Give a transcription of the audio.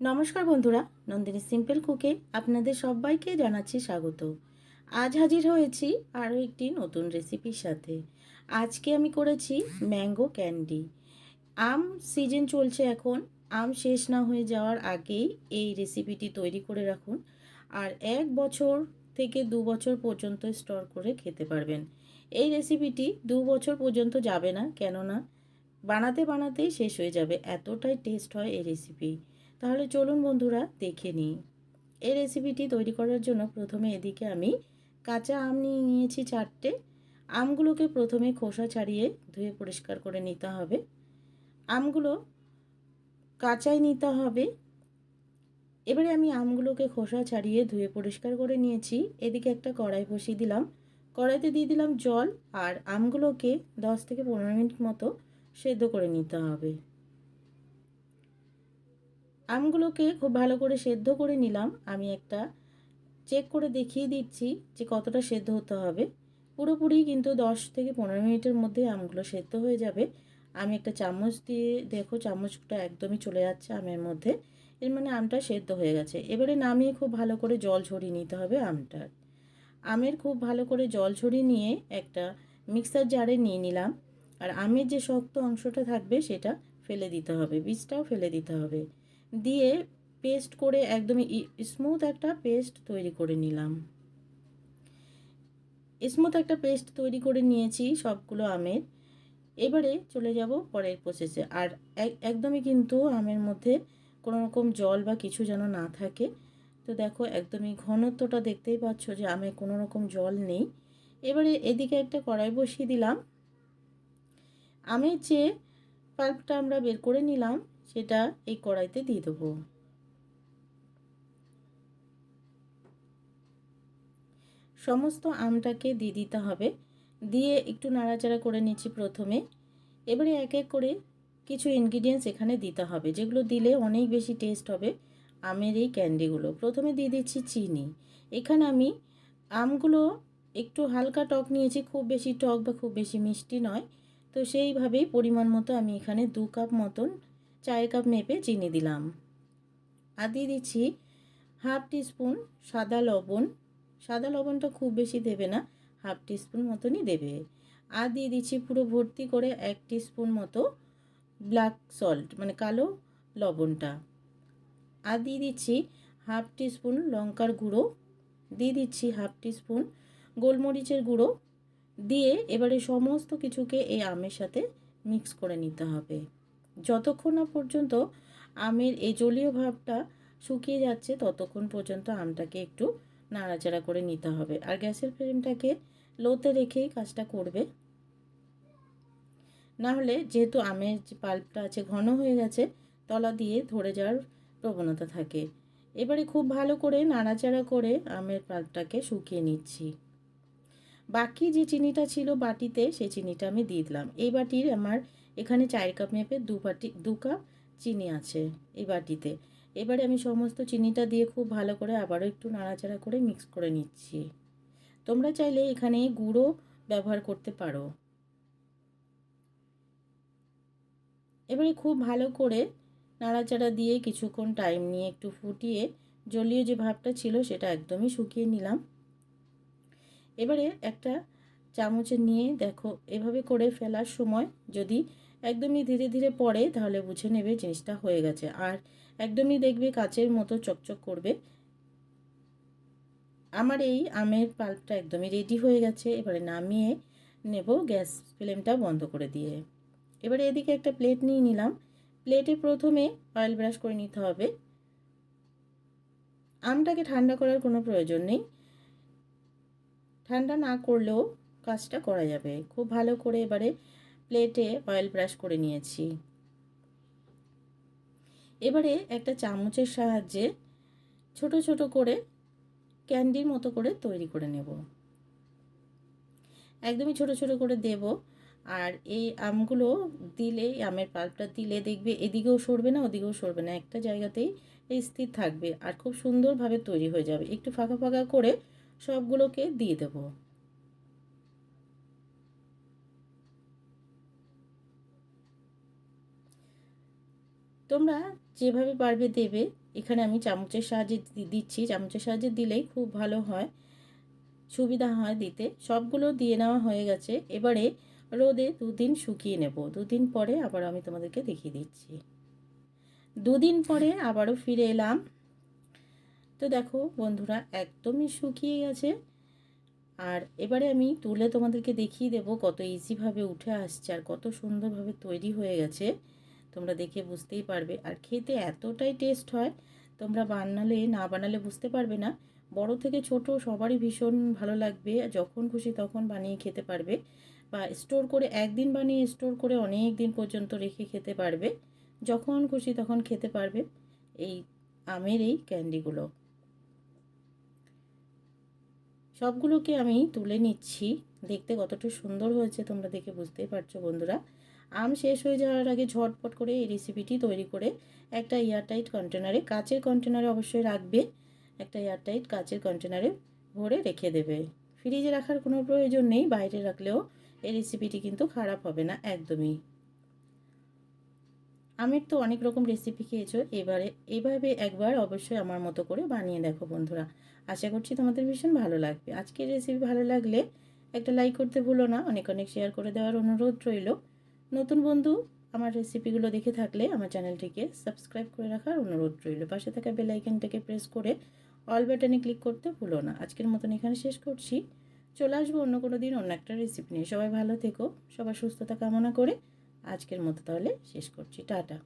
নমস্কার বন্ধুরা, নন্দিনী সিম্পল কুকে আপনাদের সবাইকে জানাচ্ছি স্বাগত। আজ হাজির হয়েছি আরও একটি নতুন রেসিপির সাথে। আজকে আমি করেছি ম্যাঙ্গো ক্যান্ডি আম সিজন চলছে এখন, আম শেষ না হয়ে যাওয়ার আগেই এই রেসিপিটি তৈরি করে রাখুন। আর এক বছর থেকে দু বছর পর্যন্ত স্টোর করে খেতে পারবেন। এই রেসিপিটি দু বছর পর্যন্ত যাবে না, কেননা বানাতে বানাতেই শেষ হয়ে যাবে। এতটাই টেস্ট হয় এই রেসিপি তাহলে চলুন বন্ধুরা দেখে নিই। এই রেসিপিটি তৈরি করার জন্য প্রথমে এদিকে আমি কাঁচা আম নিয়ে নিয়েছি চারটে। আমগুলোকে প্রথমে খোসা ছাড়িয়ে ধুয়ে পরিষ্কার করে নিতে হবে। আমগুলো কাঁচাই নিতে হবে। এবারে আমি আমগুলোকে খোসা ছাড়িয়ে ধুয়ে পরিষ্কার করে নিয়েছি। এদিকে একটা কড়াই বসিয়ে দিলাম। কড়াইতে দিয়ে দিলাম জল আর আমগুলোকে দশ থেকে পনেরো মিনিট মতো সেদ্ধ করে নিতে হবে। আমগুলোকে খুব ভালো করে সেদ্ধ করে নিলাম। আমি একটা চেক করে দেখিয়ে দিচ্ছি যে কতটা সেদ্ধ হতে হবে। পুরোপুরি কিন্তু দশ থেকে পনেরো মিনিটের মধ্যে আমগুলো সেদ্ধ হয়ে যাবে। আমি একটা চামচ দিয়ে, দেখো চামচটা একদমই চলে যাচ্ছে আমের মধ্যে। এর মানে আমটা সেদ্ধ হয়ে গেছে। এবারে নামিয়ে খুব ভালো করে জল ঝরিয়ে নিতে হবে আমটার। আমের খুব ভালো করে জল ঝরিয়ে নিয়ে একটা মিক্সার জারে নিয়ে নিলাম। আর আমের যে শক্ত অংশটা থাকবে সেটা ফেলে দিতে হবে। বীজটাও ফেলে দিতে হবে। দিয়ে পেস্ট করে একদমই স্মুথ একটা পেস্ট তৈরি করে নিলাম। স্মুথ একটা পেস্ট তৈরি করে নিয়েছি সবগুলো আমের। এবারে চলে যাব পরের প্রসেসে আর একদমই কিন্তু আমের মধ্যে কোনো রকম জল বা কিছু যেন না থাকে। তো দেখো একদমই ঘনত্বটা দেখতেই পাচ্ছ যে আমে কোনো রকম জল নেই। এবারে এদিকে একটা কড়াই বসিয়ে দিলাম। আমের যে পাল্পটা আমরা বের করে নিলাম সেটা এই কড়াইতে দিয়ে দেবো। সমস্ত আমটাকে দিয়ে দিতে হবে। দিয়ে একটু নাড়াচাড়া করে নিচ্ছি প্রথমে। এবারে এক এক করে কিছু ইনগ্রিডিয়েন্টস এখানে দিতে হবে, যেগুলো দিলে অনেক বেশি টেস্ট হবে আমের এই ক্যান্ডিগুলো। প্রথমে দিয়ে দিচ্ছি চিনি। এখানে আমি আমগুলো একটু হালকা টক নিয়েছি, খুব বেশি টক বা খুব বেশি মিষ্টি নয়। তো সেইভাবেই পরিমাণ মতো আমি এখানে দু কাপ মতন চায়ের কাপ মেপে চিনি দিলাম। আর দিয়ে দিচ্ছি হাফ টিস্পুন সাদা লবণ। সাদা লবণটা খুব বেশি দেবে না, হাফ টিস্পুন মতনই দেবে। আর দিয়ে দিচ্ছি পুরো ভর্তি করে এক টিস্পুন মতো ব্ল্যাক সল্ট মানে কালো লবণটা। আর দিয়ে দিচ্ছি হাফ টিস্পুন লঙ্কার গুঁড়ো। দিয়ে দিচ্ছি হাফ টিস্পুন গোলমরিচের গুঁড়ো। দিয়ে এবারে সমস্ত কিছুকে এই আমের সাথে মিক্স করে নিতে হবে। যতক্ষণ না পর্যন্ত আমের এই জলীয় ভাবটা শুকিয়ে যাচ্ছে, ততক্ষণ পর্যন্ত আমটাকে একটু নাড়াচাড়া করে নিতে হবে। আর গ্যাসের ফ্লেমটাকে লোতে রেখেই কাজটা করবে। না হলে যেহেতু আমের যে পাল্পটা আছে ঘন হয়ে গেছে, তলা দিয়ে ধরে যাওয়ার প্রবণতা থাকে। এবারে খুব ভালো করে নাড়াচাড়া করে আমের পাল্পটাকে শুকিয়ে নিচ্ছি। বাকি যে চিনিটা ছিল বাটিতে সেই চিনিটা আমি দিয়ে দিলাম। এই বাটির আমার এখানে চায়ের কাপ মেপে দু বাটি, দু কাপ চিনি আছে এই বাটিতে। এবারে আমি সমস্ত চিনিটা দিয়ে খুব ভালো করে আবারও একটু নাড়াচাড়া করে মিক্স করে নিচ্ছি। তোমরা চাইলে এখানে গুঁড়ো ব্যবহার করতে পারো। এবারে খুব ভালো করে নাড়াচাড়া দিয়ে কিছুক্ষণ টাইম নিয়ে একটু ফুটিয়ে, জলীয় যে ভাবটা ছিল সেটা একদমই শুকিয়ে নিলাম। এবারে একটা চামচে নিয়ে দেখো, এভাবে করে ফেলার সময় যদি একদমই ধীরে ধীরে পড়ে, তাহলে বুঝে নেবে জিনিসটা হয়ে গেছে। আর একদমই দেখবে কাচের মতো চকচক করবে। আমার এই আমের পাল্পটা একদমই রেডি হয়ে গেছে। এবারে নামিয়ে নেব গ্যাস ফ্লেমটা বন্ধ করে দিয়ে। এবারে এদিকে একটা প্লেট নিয়ে নিলাম। প্লেটে প্রথমে অয়েল ব্রাশ করে নিতে হবে। আমটাকে ঠান্ডা করার কোনো প্রয়োজন নেই। ঠান্ডা না করলেও কাজটা করা যাবে। খুব ভালো করে এবারে প্লেটে অয়েল ব্রাশ করে নিয়েছি। এবারে একটা চামচের সাহায্যে ছোট ছোট করে ক্যান্ডির মতো করে তৈরি করে নেব। একদমই ছোট ছোট করে দেব আর এই আমগুলো দিলে আমের পাল্পটা দিলে দেখবে এদিকেও সরবে না, ওদিকেও সরবে না। একটা জায়গাতেই স্থির থাকবে আর খুব সুন্দরভাবে তৈরি হয়ে যাবে। একটু ফাঁকা ফাঁকা করে সবগুলোকে দিয়ে দেবো। তোমরা যেভাবে পারবে দেবে, এখানে আমি চামচের সাহায্যে দিচ্ছি। চামচের সাহায্যে দিলেই খুব ভালো হয়, সুবিধা হয় দিতে। সবগুলো দিয়ে নেওয়া হয়ে গেছে। এবারে রোদে দুদিন শুকিয়ে নেব। দুদিন পরে আবার আমি তোমাদেরকে দেখিয়ে দিচ্ছি। দুদিন পরে আবারও ফিরে এলাম। তো দেখো বন্ধুরা একদমই শুকিয়ে গেছে। আর এবারে আমি তুলে তোমাদেরকে দেখিয়ে দেবো কত ইজিভাবে উঠে আসছে আর কত সুন্দরভাবে তৈরি হয়ে গেছে। তোমরা দেখে বুঝতেই পারবে। আর খেতে এতটাই টেস্ট হয়, তোমরা বানালে না বানালে বুঝতে পারবে না। বড় থেকে ছোট সবারই ভীষণ ভালো লাগবে। যখন খুশি তখন বানিয়ে খেতে পারবে। বা স্টোর করে একদিন বানিয়ে স্টোর করে অনেক দিন পর্যন্ত রেখে খেতে পারবে। যখন খুশি তখন খেতে পারবে। এই আমের এই ক্যান্ডিগুলো সবগুলোকে আমি তুলে নিচ্ছি। দেখতে কতটা সুন্দর হয়েছে তোমরা দেখে বুঝতেই পারছ বন্ধুরা। আম শেষ হয়ে যাওয়ার আগে ঝটপট করে এই রেসিপিটি তৈরি করে একটা এয়ারটাইট কন্টেনারে কাচের কন্টেনারে অবশ্যই রাখবে। একটা এয়ারটাইট কাচের কন্টেনারে ভরে রেখে দেবে। ফ্রিজে রাখার কোনো প্রয়োজন নেই, বাইরে রাখলেও এই রেসিপিটি কিন্তু খারাপ হবে না, একদমই। আমের তো অনেক রকম রেসিপি খেয়েছো, এবারে, এভাবে একবার অবশ্যই আমার মতো করে বানিয়ে দেখো বন্ধুরা। আশা করছি তোমাদের ভীষণ ভালো লাগবে। আজকের রেসিপি ভালো লাগলে একটা লাইক করতে ভুলো না, অনেক অনেক শেয়ার করে দেওয়ার অনুরোধ রইল। নতুন বন্ধু, আমার রেসিপিগুলো দেখে থাকলে আমার চ্যানেলটিকে সাবস্ক্রাইব করে রাখার অনুরোধ রইল। পাশে থাকা বেল আইকনটাকে প্রেস করে অল বাটনে ক্লিক করতে ভুলো না। আজকের মতন এখানে শেষ করছি। চলে আসব অন্য কোনো দিন অন্য একটা রেসিপি নিয়ে। সবাই ভালো থেকো, সবার সুস্থতা কামনা করে আজকের মতো তাহলে শেষ করছি টাটা।